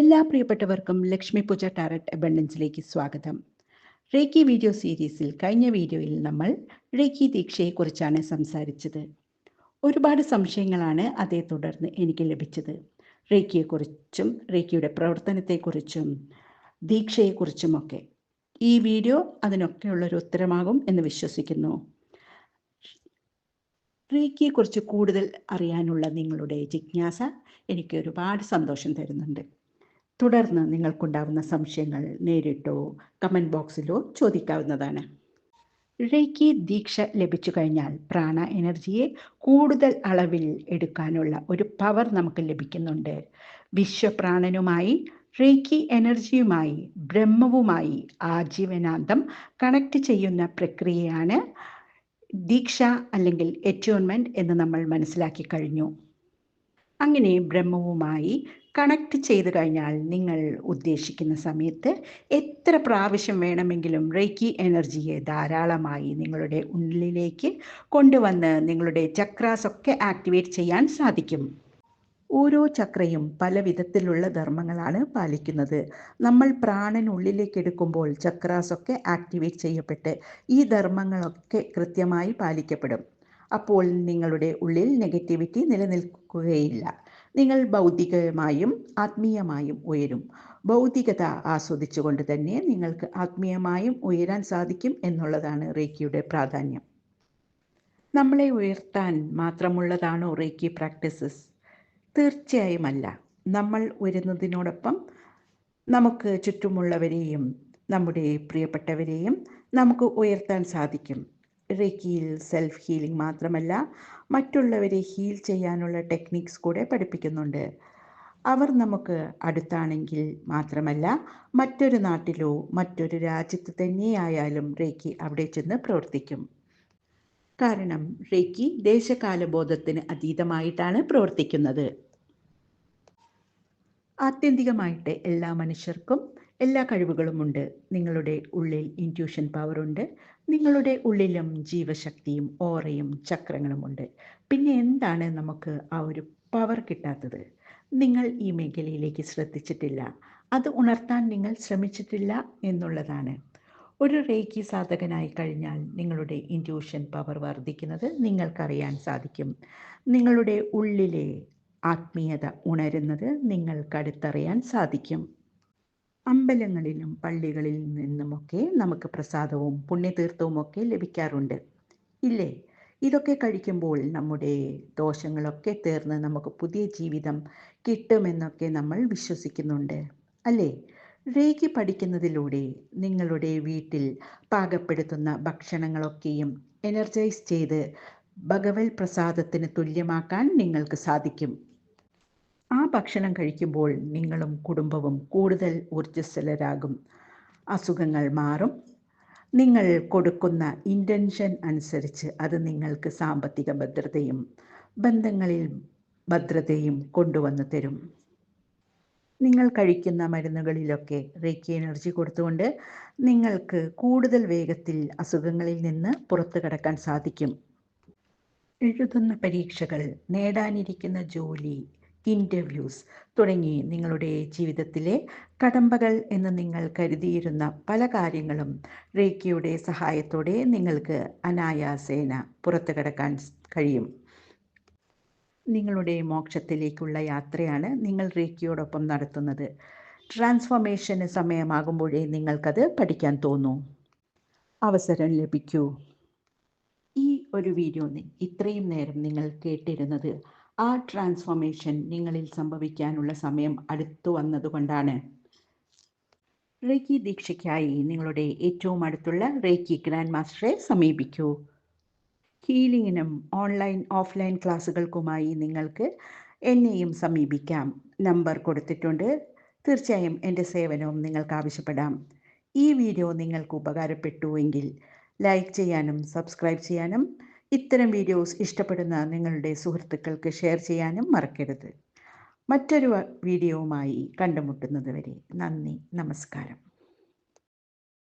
എല്ലാ പ്രിയപ്പെട്ടവർക്കും ലക്ഷ്മി പൂജ ടാരറ്റ് അബണ്ടൻസിലേക്ക് സ്വാഗതം. റേക്കി വീഡിയോ സീരീസിൽ കഴിഞ്ഞ വീഡിയോയിൽ നമ്മൾ റേക്കി ദീക്ഷയെക്കുറിച്ചാണ് സംസാരിച്ചത്. ഒരുപാട് സംശയങ്ങളാണ് അതേ തുടർന്ന് എനിക്ക് ലഭിച്ചത്. റേക്കിയെക്കുറിച്ചും റേക്കിയുടെ പ്രവർത്തനത്തെക്കുറിച്ചും ദീക്ഷയെക്കുറിച്ചുമൊക്കെ. ഈ വീഡിയോ അതിനൊക്കെയുള്ളൊരു ഉത്തരമാകും എന്ന് വിശ്വസിക്കുന്നു. റേക്കിയെക്കുറിച്ച് കൂടുതൽ അറിയാനുള്ള നിങ്ങളുടെ ജിജ്ഞാസ എനിക്ക് ഒരുപാട് സന്തോഷം തരുന്നുണ്ട്. തുടർന്ന് നിങ്ങൾക്കുണ്ടാവുന്ന സംശയങ്ങൾ നേരിട്ടോ കമന്റ് ബോക്സിലോ ചോദിക്കാവുന്നതാണ്. റേക്കി ദീക്ഷ ലഭിച്ചു കഴിഞ്ഞാൽ പ്രാണ എനർജിയെ കൂടുതൽ അളവിൽ എടുക്കാനുള്ള ഒരു പവർ നമുക്ക് ലഭിക്കുന്നുണ്ട്. വിശ്വപ്രാണനുമായി റേക്കി എനർജിയുമായി ബ്രഹ്മവുമായി ആജീവനാന്തം കണക്ട് ചെയ്യുന്ന പ്രക്രിയയാണ് ദീക്ഷ അല്ലെങ്കിൽ എറ്റ്യൂൺമെന്റ് എന്ന് നമ്മൾ മനസ്സിലാക്കി കഴിഞ്ഞു. അങ്ങനെ ബ്രഹ്മവുമായി കണക്ട് ചെയ്ത് കഴിഞ്ഞാൽ നിങ്ങൾ ഉദ്ദേശിക്കുന്ന സമയത്ത് എത്ര പ്രാവശ്യം വേണമെങ്കിലും റേക്കി എനർജിയെ ധാരാളമായി നിങ്ങളുടെ ഉള്ളിലേക്ക് കൊണ്ടുവന്ന് നിങ്ങളുടെ ചക്രാസ് ഒക്കെ ആക്ടിവേറ്റ് ചെയ്യാൻ സാധിക്കും. ഓരോ ചക്രയും പല വിധത്തിലുള്ള ധർമ്മങ്ങളാണ് പാലിക്കുന്നത്. നമ്മൾ പ്രാണൻ ഉള്ളിലേക്ക് എടുക്കുമ്പോൾ ചക്രാസ് ഒക്കെ ആക്ടിവേറ്റ് ചെയ്യപ്പെട്ട് ഈ ധർമ്മങ്ങളൊക്കെ കൃത്യമായി പാലിക്കപ്പെടും. അപ്പോൾ നിങ്ങളുടെ ഉള്ളിൽ നെഗറ്റിവിറ്റി നിലനിൽക്കുകയില്ല. നിങ്ങൾ ഭൗതികമായും ആത്മീയമായും ഉയരും. ഭൗതികത ആസ്വദിച്ചുകൊണ്ട് തന്നെ നിങ്ങൾക്ക് ആത്മീയമായും ഉയരാൻ സാധിക്കും എന്നുള്ളതാണ് റേക്കിയുടെ പ്രാധാന്യം. നമ്മളെ ഉയർത്താൻ മാത്രമുള്ളതാണോ റേക്കി പ്രാക്ടീസസ്? തീർച്ചയായും അല്ല. നമ്മൾ ഉയരുന്നതിനോടൊപ്പം നമുക്ക് ചുറ്റുമുള്ളവരെയും നമ്മുടെ പ്രിയപ്പെട്ടവരെയും നമുക്ക് ഉയർത്താൻ സാധിക്കും. റേക്കിയിൽ സെൽഫ് ഹീലിംഗ് മാത്രമല്ല മറ്റുള്ളവരെ ഹീൽ ചെയ്യാനുള്ള ടെക്നിക്സ് കൂടെ പഠിപ്പിക്കുന്നുണ്ട്. അവർ നമുക്ക് അടുത്താണെങ്കിൽ മാത്രമല്ല മറ്റൊരു നാട്ടിലോ മറ്റൊരു രാജ്യത്ത് തന്നെയായാലും റേക്കി അവിടെ ചെന്ന് പ്രവർത്തിക്കും. കാരണം റേക്കി ദേശകാലബോധത്തിന് അതീതമായിട്ടാണ് പ്രവർത്തിക്കുന്നത്. ആത്യന്തികമായിട്ട് എല്ലാ മനുഷ്യർക്കും എല്ലാ കഴിവുകളുമുണ്ട് നിങ്ങളുടെ ഉള്ളിൽ ഇന്റ്യൂഷൻ പവറുണ്ട് നിങ്ങളുടെ ഉള്ളിലും ജീവശക്തിയും ഓറയും ചക്രങ്ങളുമുണ്ട് പിന്നെ എന്താണ് നമുക്ക് ആ ഒരു പവർ കിട്ടാത്തത്? നിങ്ങൾ ഈ മേഖലയിലേക്ക് ശ്രദ്ധിച്ചിട്ടില്ല. അത് ഉണർത്താൻ നിങ്ങൾ ശ്രമിച്ചിട്ടില്ല എന്നുള്ളതാണ്. ഒരു റേക്കി സാധകനായി കഴിഞ്ഞാൽ നിങ്ങളുടെ ഇന്റ്യൂഷൻ പവർ വർദ്ധിക്കുന്നത് നിങ്ങൾക്കറിയാൻ സാധിക്കും. നിങ്ങളുടെ ഉള്ളിലെ ആത്മീയത ഉണരുന്നത് നിങ്ങൾക്കടുത്തറിയാൻ സാധിക്കും. അമ്പലങ്ങളിലും പള്ളികളിൽ നിന്നുമൊക്കെ നമുക്ക് പ്രസാദവും പുണ്യതീർത്ഥവും ഒക്കെ ലഭിക്കാറുണ്ട്. ഇല്ലേ? ഇതൊക്കെ കഴിക്കുമ്പോൾ നമ്മുടെ ദോഷങ്ങളൊക്കെ തീർന്ന് നമുക്ക് പുതിയ ജീവിതം കിട്ടുമെന്നൊക്കെ നമ്മൾ വിശ്വസിക്കുന്നുണ്ട്. അല്ലേ? രേഖി പഠിക്കുന്നതിലൂടെ നിങ്ങളുടെ വീട്ടിൽ പാകപ്പെടുത്തുന്ന ഭക്ഷണങ്ങളൊക്കെയും എനർജൈസ് ചെയ്ത് ഭഗവത് പ്രസാദത്തിന് തുല്യമാക്കാൻ നിങ്ങൾക്ക് സാധിക്കും. ആ ഭക്ഷണം കഴിക്കുമ്പോൾ നിങ്ങളും കുടുംബവും കൂടുതൽ ഊർജസ്വലരാകും. അസുഖങ്ങൾ മാറും. നിങ്ങൾ കൊടുക്കുന്ന ഇന്റൻഷൻ അനുസരിച്ച് അത് നിങ്ങൾക്ക് സാമ്പത്തിക ഭദ്രതയും ബന്ധങ്ങളിൽ ഭദ്രതയും കൊണ്ടുവന്നു തരും. നിങ്ങൾ കഴിക്കുന്ന മരുന്നുകളിലൊക്കെ റേക്കി എനർജി കൊടുത്തുകൊണ്ട് നിങ്ങൾക്ക് കൂടുതൽ വേഗത്തിൽ അസുഖങ്ങളിൽ നിന്ന് പുറത്തു കടക്കാൻ സാധിക്കും. എഴുതുന്ന പരീക്ഷകൾ നേടാനിരിക്കുന്ന ജോലി ഇന്റർവ്യൂസ് തുടങ്ങി നിങ്ങളുടെ ജീവിതത്തിലെ കടമ്പകൾ എന്ന് നിങ്ങൾ കരുതിയിരുന്ന പല കാര്യങ്ങളും റേക്കിയുടെ സഹായത്തോടെ നിങ്ങൾക്ക് അനായാസേന പുറത്തു കടക്കാൻ കഴിയും. നിങ്ങളുടെ മോക്ഷത്തിലേക്കുള്ള യാത്രയാണ് നിങ്ങൾ റേക്കിയോടൊപ്പം നടത്തുന്നത്. ട്രാൻസ്ഫോർമേഷന് സമയമാകുമ്പോഴേ നിങ്ങൾക്കത് പഠിക്കാൻ തോന്നൂ. അവസരം ലഭിക്കൂ. ഈ ഒരു വീഡിയോ ഇത്രയും നേരം നിങ്ങൾ കേട്ടിരുന്നത് ആ ട്രാൻസ്ഫോർമേഷൻ നിങ്ങളിൽ സംഭവിക്കാനുള്ള സമയം അടുത്തു വന്നതുകൊണ്ടാണ്. റേക്കി ദീക്ഷയ്ക്കായി നിങ്ങളുടെ ഏറ്റവും അടുത്തുള്ള റേക്കി ഗ്രാൻഡ് മാസ്റ്ററെ സമീപിക്കൂ. ഹീലിങ്ങിനും ഓൺലൈൻ ഓഫ്ലൈൻ ക്ലാസ്സുകൾക്കുമായി നിങ്ങൾക്ക് എന്നെയും സമീപിക്കാം. നമ്പർ കൊടുത്തിട്ടുണ്ട്. തീർച്ചയായും എന്റെ സേവനവും നിങ്ങൾക്ക് ആവശ്യപ്പെടാം. ഈ വീഡിയോ നിങ്ങൾക്ക് ഉപകാരപ്പെട്ടുവെങ്കിൽ ലൈക്ക് ചെയ്യാനും സബ്സ്ക്രൈബ് ചെയ്യാനും ഇത്തരം വീഡിയോസ് ഇഷ്ടപ്പെടുന്ന നിങ്ങളുടെ സുഹൃത്തുക്കൾക്ക് ഷെയർ ചെയ്യാനും മറക്കരുത്. മറ്റൊരു വീഡിയോവുമായി കണ്ടുമുട്ടുന്നത് വരെ നന്ദി നമസ്കാരം.